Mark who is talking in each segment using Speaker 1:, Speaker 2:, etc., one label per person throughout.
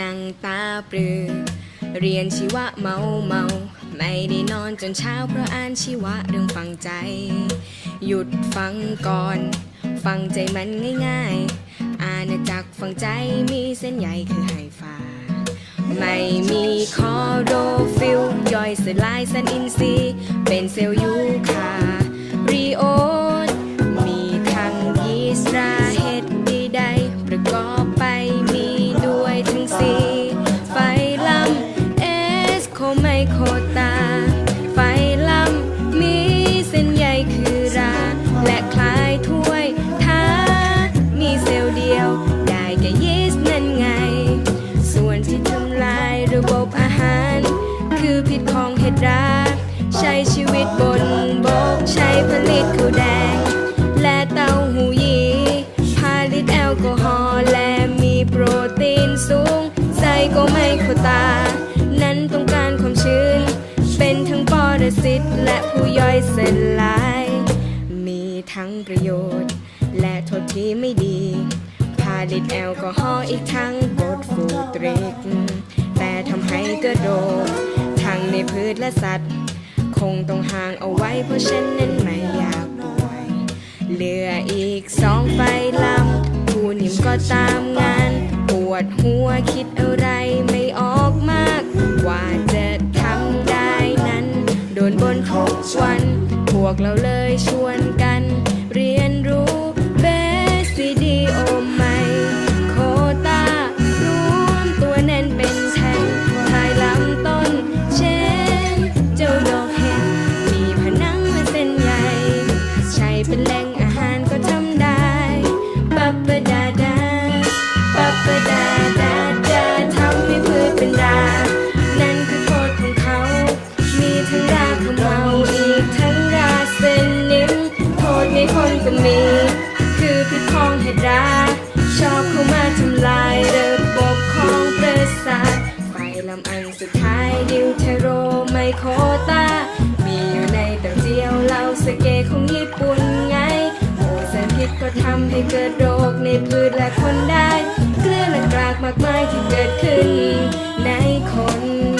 Speaker 1: นั่งตาปลือ เรียนชีวะเมาเมา ไม่ได้นอนจนเช้าเพราะอ่านชีวะเรื่องฟังใจ หยุดฟังก่อน ฟังใจมันง่ายๆ อาณาจักรฟังใจมีเส้นใหญ่คือไฮฟาไม่มีคอโดฟิลย่อยสลายสันอินซีเป็นเซลล์ยูคารีโอ คือพิษของเห็ดราใช้ชีวิตบนบก ใช้ผลิตข้าวแดง และเต้าหู้ยีผลิตแอลกอฮอล์และมีโปรตีนสูงใส่ก็ไม่เข้าตา นั้นต้องการความชื้น เป็นทั้งปรสิตและผู้ย่อยเสลาย มีทั้งประโยชน์ และโทษที่ไม่ดีผลิตแอลกอฮอล์อีกทั้งกรดฟูตริกแต่ทำให้กิดโรคังในพืชและสัตว์ คงต้องห่างเอาไว้เพราะฉันนั้นไม่อยากป่วย เหลืออีกสองไฟลำผู้นิ่มก็ตามงาน ปวดหัวคิดอะไรไม่ออกมาก ว่าจะทำได้นั้น โดนบนทุกวัน พวกเราเลยชวนายดิวเทโรไมโคตามีอยู่ในเต่าเจียวเหล้าสเกของญี่ปุ่นไงโอสารพิษก็ทำให้เกิดโรคในพืชและคนได้ เกลือและกรากมากมายที่เกิดขึ้นในคน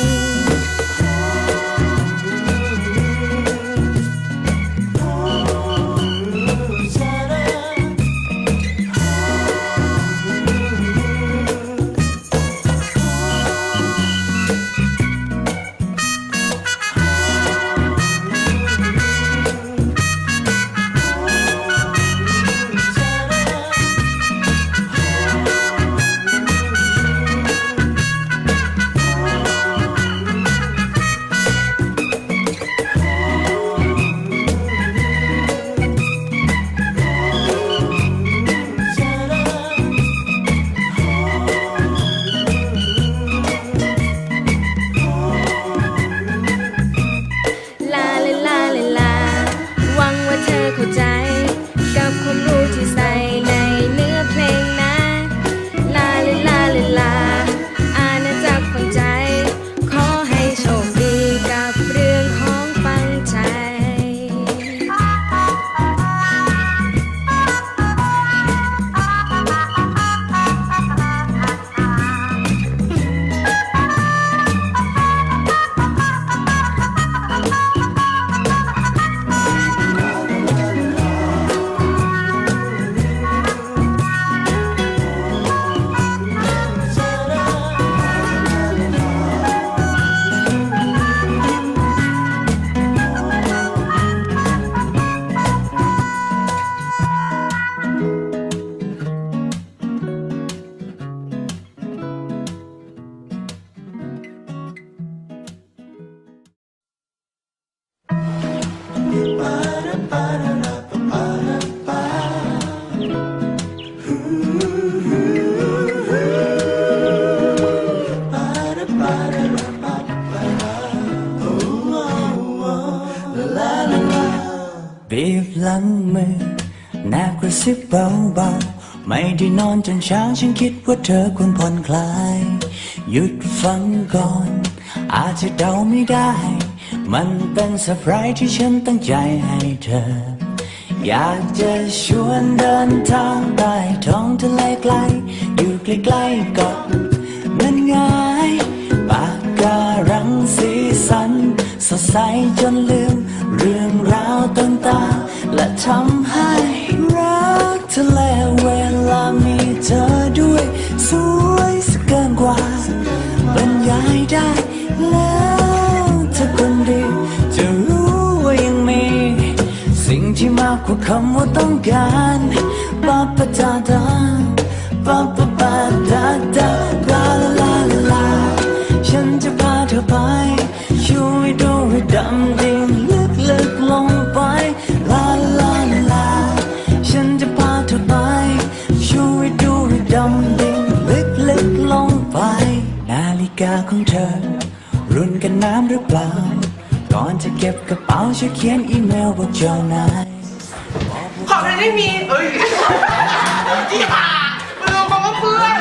Speaker 2: ซิบเบาๆ ไม่ได้นอนจนเช้าฉันคิดว่าเธอควรผ่อนคลาย หยุดฟังก่อน อาจจะเดาไม่ได้ มันเป็นเซอร์ไพรส์ที่ฉันตั้งใจให้เธอ อยากจะชวนเดินทางใต้ท้องทะเลไกล อยู่ใกล้ๆเกาะนั่นไงปากการังสีสันสสดใสจนลืม เรื่องราวต่างๆ และทำให้รักเธอและเวลามีเธอด้วย สวยสกเกินกว่าบรรยายได้แล้วเธอคนดีจะรู้ว่ายังมี สิ่งที่มากกว่าคำว่าต้องการปาปะดาดาปาปะปาดาดาลาลาลาลาลาฉันจะพาเธอไปช่วยดูให้ดำดิ น้ำหรือเปล่า ก่อนจะเก็บกระเป๋าช่วยเขียนอีเมลบอกเจ้านาย
Speaker 3: ขอเพลงได้มี เอ้ยอีห่ามันลงคำว่าเพื่อน